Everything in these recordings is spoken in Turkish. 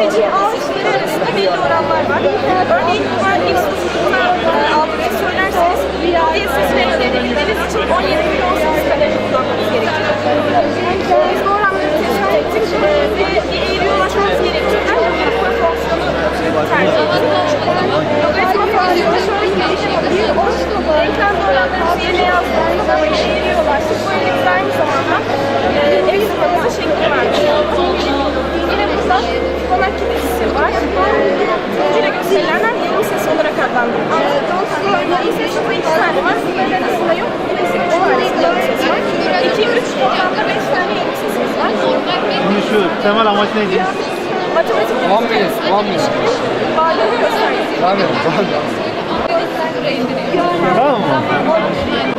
için kişileri arasında belli oranlar var. Örneğin X sınıfına aldığını söylerseniz diye ses verebildiğiniz için 17 bölü Şu temel amaç neydi? Matematik One minute, one minute. Varlığını göstermek. Tabii, tabii. Tamam mı?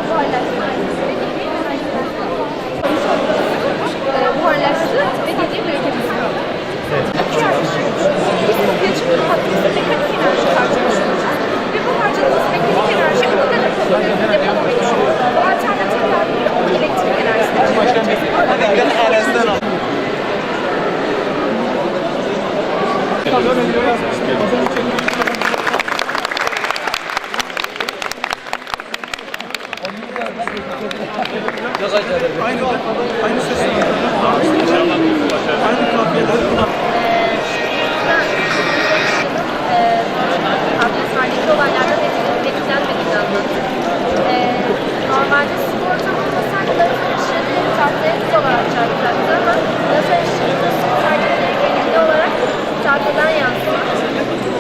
Hapishanedeki olaylardan etkilenmediğini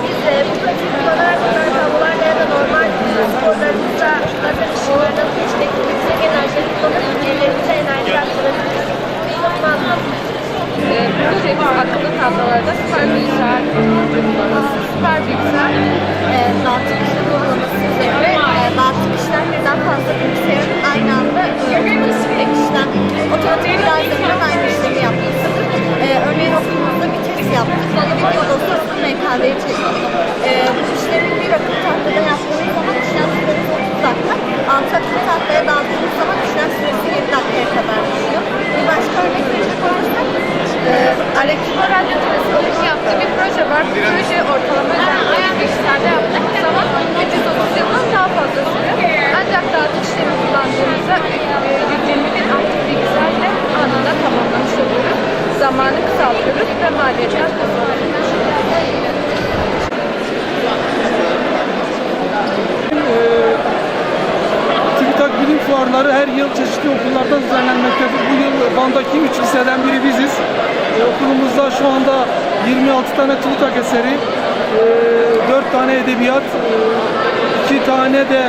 Biz de bu kullanarak bunlar kablolarla ya da normal sporlarımızda lazer ışınlarının içindeki yüksek enerjileri kullanıp ellerimize enerji aktarabiliriz. Anlatmak e, projemiz akıllı tablolarda süper bilgisayar uygulaması. Süper bilgisayar e, dağıtım işlemi uygulaması üzerine e, dağıtım işlem birden fazla bilgisayarın e, Araştırma Radyo Televizyon'un yaptığı bir proje var. Bu proje ortalama özellikle bilgisayarda yaptık zaman 330 yıldan daha fazla sürüyor. Ancak dağıtım işlemi kullandığımızda e, yüklenimi bir aktif bilgisayarla anında tamamlamış oluyoruz. Zamanı kısaltıyoruz ve maliyetler kazanıyoruz. TÜBİTAK fuarları her yıl çeşitli okullarda düzenlenmektedir. Bu yıl Van'daki 3 liseden biri biziz. Ee, okulumuzda şu anda 26 tane TÜBİTAK eseri, e, 4 tane edebiyat, 2 tane de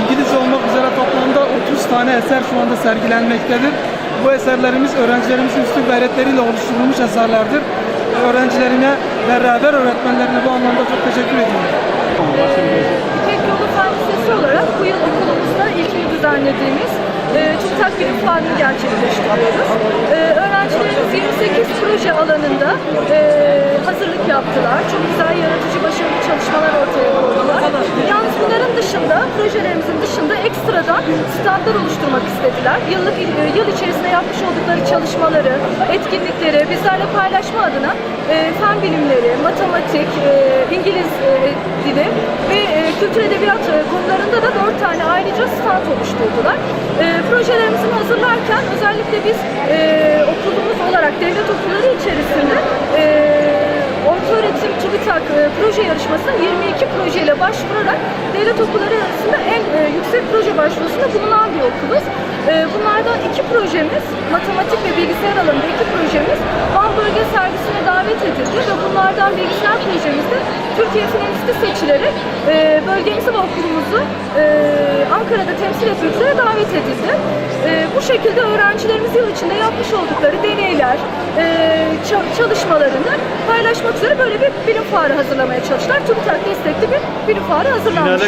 İngilizce olmak üzere toplamda 30 tane eser şu anda sergilenmektedir. Bu eserlerimiz öğrencilerimizin üstün gayretleriyle oluşturulmuş eserlerdir. Öğrencilerine, beraber öğretmenlerine bu anlamda çok teşekkür ediyorum. İpek Yolu Fen olarak bu yıl okulumuzda ilkini düzenlediğimiz e, TÜBİTAK Bilim Fuarı'nı gerçekleştiriyoruz. E, öğrencilerimiz 28 proje alanında e, hazırlık yaptılar. Çok güzel yaratıcı başarılı çalışmalar ortaya koydular. Yalnız bunların dışında, projelerimizin dışında ekstradan standlar oluşturmak istediler. Yıllık yıl içerisinde yapmış oldukları çalışmaları, etkinlikleri bizlerle paylaşma adına e, fen bilimleri, matematik, e, İngiliz e, dili ve e, kültür edebiyat e, konularında da dört tane ayrıca stand oluşturdular. E, projelerimizi hazırlarken özellikle biz e, okulumuz olarak devlet okulları içerisinde e, Ortaöğretim TÜBİTAK e, proje yarışmasına 22 projeyle başvurarak devlet okulları arasında en e, yüksek proje başvurusunda bulunan bir okuluz. E, bunlardan iki projemiz, matematik ve bilgisayar alanında iki projemiz Van Bölge Servisine davet edildi ve bunlardan bilgisayar projemizde Türkiye finalisti seçilerek e, bölgemizi ve okulumuzu e, Ankara'da temsil etmek üzere davet edildi. E, bu şekilde öğrencilerimiz yıl içinde yapmış oldukları deneyler, e, ça- çalışmalarını paylaşmak üzere böyle bir bilim fuarı hazırlamaya çalıştılar. TÜBİTAK destekli bir bilim fuarı hazırlanmış oldu.